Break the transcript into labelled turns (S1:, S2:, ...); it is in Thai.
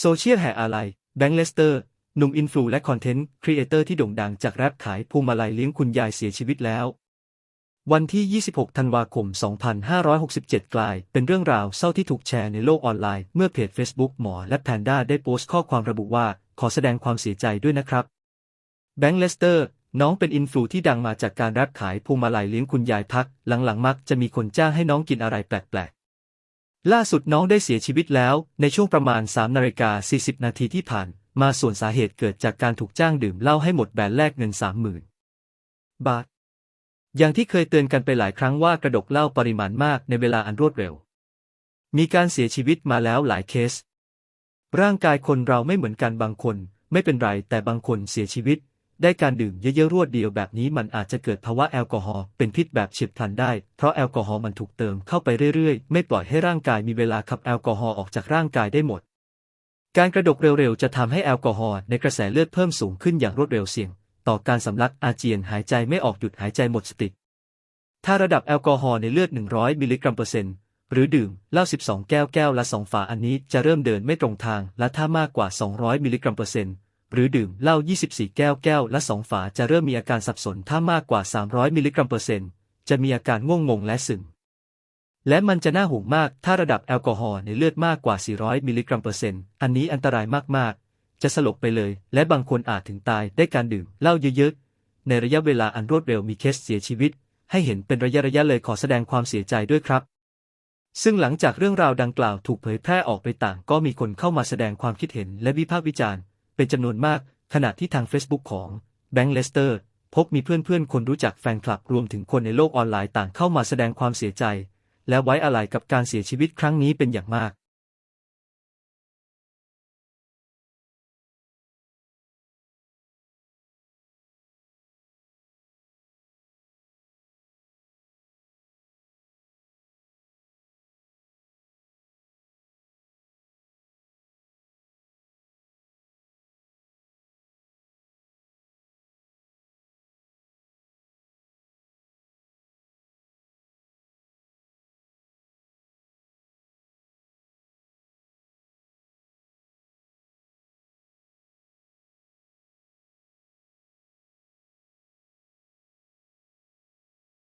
S1: โซเชียลแห่อะไร แบงค์เลสเตอร์ หนุ่มอินฟลูและคอนเทนต์ครีเอเตอร์ที่โด่งดังจากแรปขายพวงมาลัยเลี้ยงคุณยายเสียชีวิตแล้ว วันที่ 26 ธันวาคม 2567 กลาย เป็นเรื่องราวเศร้าที่ถูกแชร์ในโลกออนไลน์ เมื่อเพจ Facebook หมอและแพนด้าได้โพสต์ข้อความระบุว่า ขอแสดงความเสียใจด้วยนะครับ แบงค์เลสเตอร์ น้องเป็นอินฟลูที่ดังมาจากการแรปขายพวงมาลัยเลี้ยงคุณยายพัก หลังๆมักจะมีคนจ้างให้น้องกินอะไรแปลก ล่าสุดน้องได้เสียชีวิตแล้ว ในช่วงประมาณ3นาฬิกา40 นาทีที่ผ่าน มาส่วนสาเหตุเกิดจากการถูกจ้างดื่มเหล้าให้หมดแบนแลกเงิน 30,000 บาท อย่างที่เคยเตือนกันไปหลายครั้งว่ากระดกเหล้าปริมาณมากในเวลาอันรวดเร็ว มีการเสียชีวิตมาแล้วหลายเคส ร่างกายคนเราไม่เหมือนกันบางคน ไม่เป็นไรแต่บางคนเสียชีวิต ได้การดื่มเยอะๆรวดเดียวแบบนี้มันอาจจะเกิดภาวะแอลกอฮอล์เป็นพิษแบบเฉียบพลันได้ เพราะแอลกอฮอล์มันถูกเติมเข้าไปเรื่อยๆ ไม่ปล่อยให้ร่างกายมีเวลาขับแอลกอฮอล์ออกจากร่างกายได้หมด การกระดกเร็วๆ จะทำให้แอลกอฮอล์ในกระแสเลือดเพิ่มสูงขึ้นอย่างรวดเร็วเสี่ยง ต่อการสำลักอาเจียนหายใจไม่ออกหยุดหายใจหมดสติ ถ้าระดับแอลกอฮอล์ในเลือด 100 มิลลิกรัมเปอร์เซ็นต์หรือดื่มเหล้า 12 แก้วแก้วละ 2 ฝาอันนี้จะเริ่มเดินไม่ตรงทาง และถ้ามากกว่า 200 มิลลิกรัมเปอร์เซ็นต์ หรือดื่มเหล้า 24 แก้วแก้วละ 2 ฝาจะเริ่มมีอาการสับสนถ้ามากกว่า 300 มิลลิกรัมเปอร์เซ็นต์จะมีอาการง่วงงงและซึม และมันจะน่าห่วงมากถ้าระดับแอลกอฮอล์ในเลือดมากกว่า 400 มิลลิกรัมเปอร์เซ็นต์อันนี้อันตรายมากๆ จะสลบไปเลย และบางคนอาจถึงตายได้การดื่มเหล้าเยอะๆ ในระยะเวลาอันรวดเร็วมีเคสเสียชีวิต ให้เห็นเป็นระยะระยะเลยขอแสดงความเสียใจด้วยครับ ซึ่งหลังจากเรื่องราวดังกล่าวถูกเผยแพร่ออกไปต่าง ก็มีคนเข้ามาแสดงความคิดเห็นและวิพากษ์วิจารณ์ เป็นจำนวนมาก ขณะที่ทาง Facebook ของแบงค์เลสเตอร์พบมีเพื่อนๆ คนรู้จักแฟนคลับรวมถึงคนในโลกออนไลน์ต่างเข้ามาแสดงความเสียใจ และไว้อาลัยกับการเสียชีวิตครั้งนี้เป็นอย่างมาก